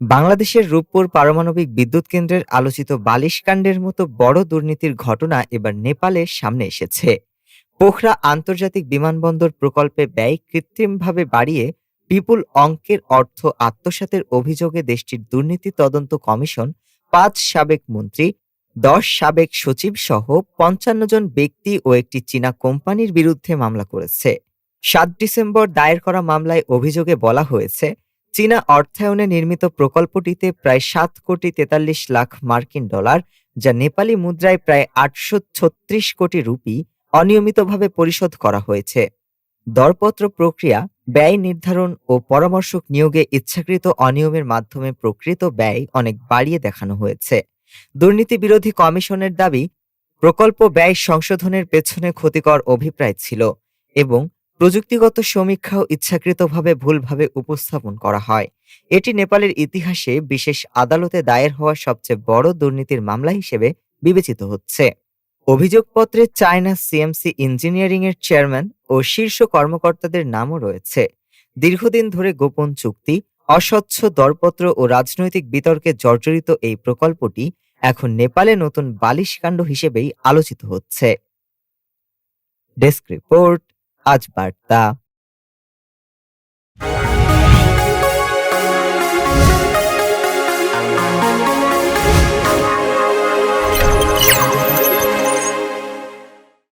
বাংলাদেশের রূপপুর পারমাণবিক বিদ্যুৎ কেন্দ্রের আলোচিত বালিশকাণ্ডের মতো বড় দুর্নীতির ঘটনা এবার নেপালের সামনে এসেছে। পোখরা আন্তর্জাতিক বিমানবন্দর প্রকল্পে ব্যয় কৃত্রিমভাবে বাড়িয়ে বিপুল অঙ্কের অর্থ আত্মসাতের অভিযোগে দেশটির দুর্নীতি তদন্ত কমিশন, পাঁচ সাবেক মন্ত্রী, দশ সাবেক সচিব সহ পঞ্চান্ন জন ব্যক্তি ও একটি চীনা কোম্পানির বিরুদ্ধে মামলা করেছে। সাত ডিসেম্বর দায়ের করা মামলায় অভিযোগে বলা হয়েছে চীনা অর্থায়নে নির্মিত প্রকল্পটিতে প্রায় সাত কোটি তেতাল্লিশ লাখ মার্কিন ডলার, যা নেপালি মুদ্রায় প্রায় আটশো ছত্রিশ কোটি রুপি অনিয়মিতভাবে পরিশোধ করা হয়েছে। দরপত্র প্রক্রিয়া, ব্যয় নির্ধারণ ও পরামর্শক নিয়োগে ইচ্ছাকৃত অনিয়মের মাধ্যমে প্রকৃত ব্যয় অনেক বাড়িয়ে দেখানো হয়েছে। দুর্নীতি বিরোধী কমিশনের দাবি, প্রকল্প ব্যয় সংশোধনের পেছনে ক্ষতিকর অভিপ্রায় ছিল এবং প্রযুক্তিগত সমীক্ষাও ইচ্ছাকৃতভাবে ভুলভাবে উপস্থাপন করা হয়। এটি নেপালের ইতিহাসে বিশেষ আদালতে দায়ের হওয়া সবচেয়ে বড় দুর্নীতির মামলা হিসেবে বিবেচিত হচ্ছে। অভিযোগপত্রে চায়না সিএমসি ইঞ্জিনিয়ারিং এর চেয়ারম্যান ও শীর্ষ কর্মকর্তাদের নামও রয়েছে। দীর্ঘদিন ধরে গোপন চুক্তি, অস্বচ্ছ দরপত্র ও রাজনৈতিক বিতর্কে জর্জরিত এই প্রকল্পটি এখন নেপালে নতুন বালিশকাণ্ড হিসেবেই আলোচিত হচ্ছে। ডেস্ক রিপোর্ট আজ বার্তা